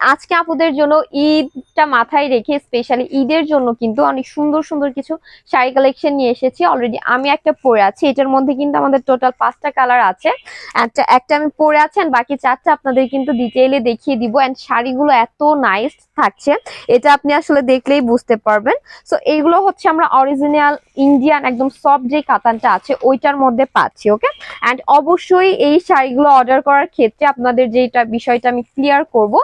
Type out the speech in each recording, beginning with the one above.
আজকে আপুদের জন্য ঈদটা মাথায় রেখে স্পেশালি ঈদের জন্য কিন্তু অনেক সুন্দর সুন্দর কিছু শাড়ি কালেকশন নিয়ে এসেছি। অলরেডি আমি একটা পরে আছি, এটার মধ্যে কিন্তু আমাদের টোটাল পাঁচটা কালার আছে। একটা একটা আমি পরে আছি and বাকি চারটা আপনাদের কিন্তু ডিটেইলে দেখিয়ে দিব। অ্যান্ড শাড়িগুলো এত নাইস থাকছে, এটা আপনি আসলে দেখলেই বুঝতে পারবেন। সো এইগুলো হচ্ছে আমরা অরিজিনাল ইন্ডিয়ান একদম সফট যে কাতানটা আছে, ওইটার মধ্যে পাচ্ছি ওকে অ্যান্ড অবশ্যই এই শাড়িগুলো অর্ডার করার ক্ষেত্রে আপনাদের যেটা বিষয়টা আমি ক্লিয়ার করব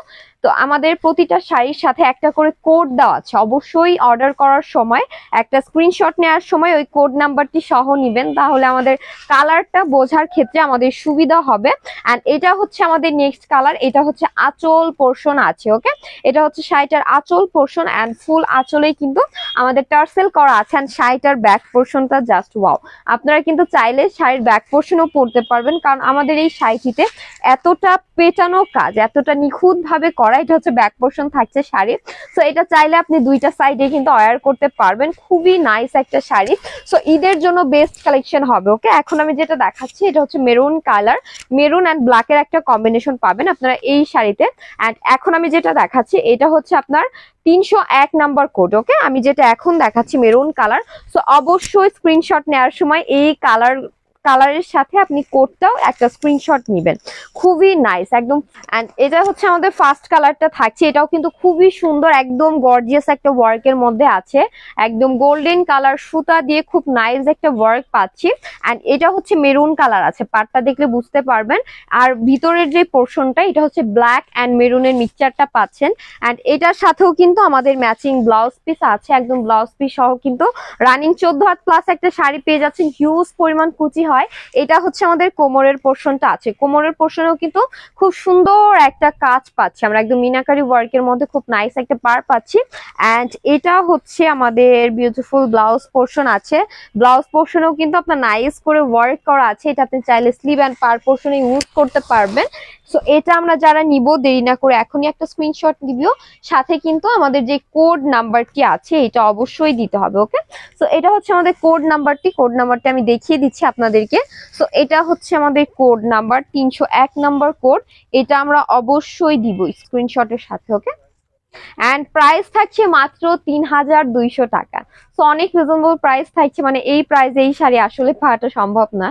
তো আমাদের প্রতিটা শাড়ির সাথে একটা করে কোড দেওয়া আছে। অবশ্যই অর্ডার করার সময়, একটা স্ক্রিনশট নেওয়ার সময় ওই কোড নাম্বারটি সহ নেবেন, তাহলে আমাদের কালারটা বোঝার ক্ষেত্রে আমাদের সুবিধা হবে। অ্যান্ড এটা হচ্ছে আমাদের নেক্সট কালার এটা হচ্ছে আঁচল পোর্শন আছে ওকে এটা হচ্ছে শাড়িটার আঁচল পোর্শন অ্যান্ড ফুল আঁচলেই কিন্তু আমাদের টার্সেল করা আছে অ্যান্ড শাড়িটার ব্যাক পোর্শনটা জাস্ট ওয়াও আপনারা কিন্তু চাইলে শাড়ির ব্যাক পোর্শনও পরতে পারবেন, কারণ আমাদের এই শাড়িটিতে এতটা পেটানো কাজ, এতটা নিখুঁত ভাবে করা এটা হচ্ছে ব্যাক পোর্শন থাকছে শাড়ি। সো এটা চাইলে আপনি দুইটা সাইডে কিন্তু অয়ার করতে পারবেন। খুবই নাইস একটা শাড়ি। সো ঈদের জন্য বেস্ট কালেকশন হবে ওকে এখন আমি যেটা দেখাচ্ছি, এটা হচ্ছে মেরুন কালার মেরুন অ্যান্ড ব্ল্যাকের একটা কম্বিনেশন পাবেন আপনারা এই শাড়িতে। অ্যান্ড এখন আমি যেটা দেখাচ্ছি, এটা হচ্ছে আপনার তিনশো এক নাম্বার কোড ওকে আমি যেটা এখন দেখাচ্ছি মেরুন কালার সো অবশ্যই স্ক্রিনশট নেওয়ার সময় এই কালার কালারের সাথে আপনি কোডটাও একটা স্ক্রিনশট নেবেন। খুবই নাইস একদম অ্যান্ড এটা হচ্ছে আমাদের ফার্স্ট কালারটা থাকছে, এটাও কিন্তু খুবই সুন্দর, একদম গর্জিয়াস একটা ওয়ার্কের মধ্যে আছে, একদম গোল্ডেন কালার সুতা দিয়ে খুব নাইস একটা ওয়ার্ক পাচ্ছি অ্যান্ড এটা হচ্ছে মেরুন কালার আছে, পাটটা দেখলে বুঝতে পারবেন, আর ভিতরের যে পোর্শনটা এটা হচ্ছে ব্ল্যাক অ্যান্ড মেরুনের মিক্সচারটা পাচ্ছেন অ্যান্ড এটার সাথেও কিন্তু আমাদের ম্যাচিং ব্লাউজ পিস আছে, একদম ব্লাউজ পিস সহ কিন্তু রানিং চোদ্দ হাত প্লাস একটা শাড়ি পেয়ে যাচ্ছেন হিউজ পরিমাণ কুচি এটা হচ্ছে আমাদের কোমরের পোর্শনটা আছে। কোমরের পোর্শনেও কিন্তু খুব সুন্দর একটা কাজ পাচ্ছি। আমরা একদম মিনাকারি ওয়ার্কের মধ্যে খুব নাইস একটা পার পাচ্ছি। অ্যান্ড এটা হচ্ছে আমাদের বিউটিফুল ব্লাউজ পোর্শন আছে। ব্লাউজ পোর্শনেও কিন্তু আপনার নাইস করে ওয়ার্ক করা আছে। এটা আপনি চাইলে স্লিভ অ্যান্ড পার পোর্শনে ইউজ করতে পারবেন। সো এটা আমরা যারা নিব, দেরি না করে এখনই একটা স্ক্রিনশট নিবিও সাথে কিন্তু আমাদের যে কোড নাম্বারটি আছে, এটা অবশ্যই দিতে হবে ওকে সো এটা হচ্ছে আমাদের কোড নাম্বারটি কোড নাম্বারটি আমি দেখিয়ে দিচ্ছি আপনাদেরকে সো এটা হচ্ছে আমাদের কোড নাম্বার তিনশো এক নাম্বার কোড এটা আমরা অবশ্যই দিব স্ক্রিনশটের সাথে ওকে অ্যান্ড প্রাইস থাকছে মাত্র তিন হাজার দুইশো টাকা। সো অনেক রিজনেবল প্রাইস থাকছে মানে এই প্রাইসে এই শাড়ি আসলে পাওয়াটা সম্ভব না।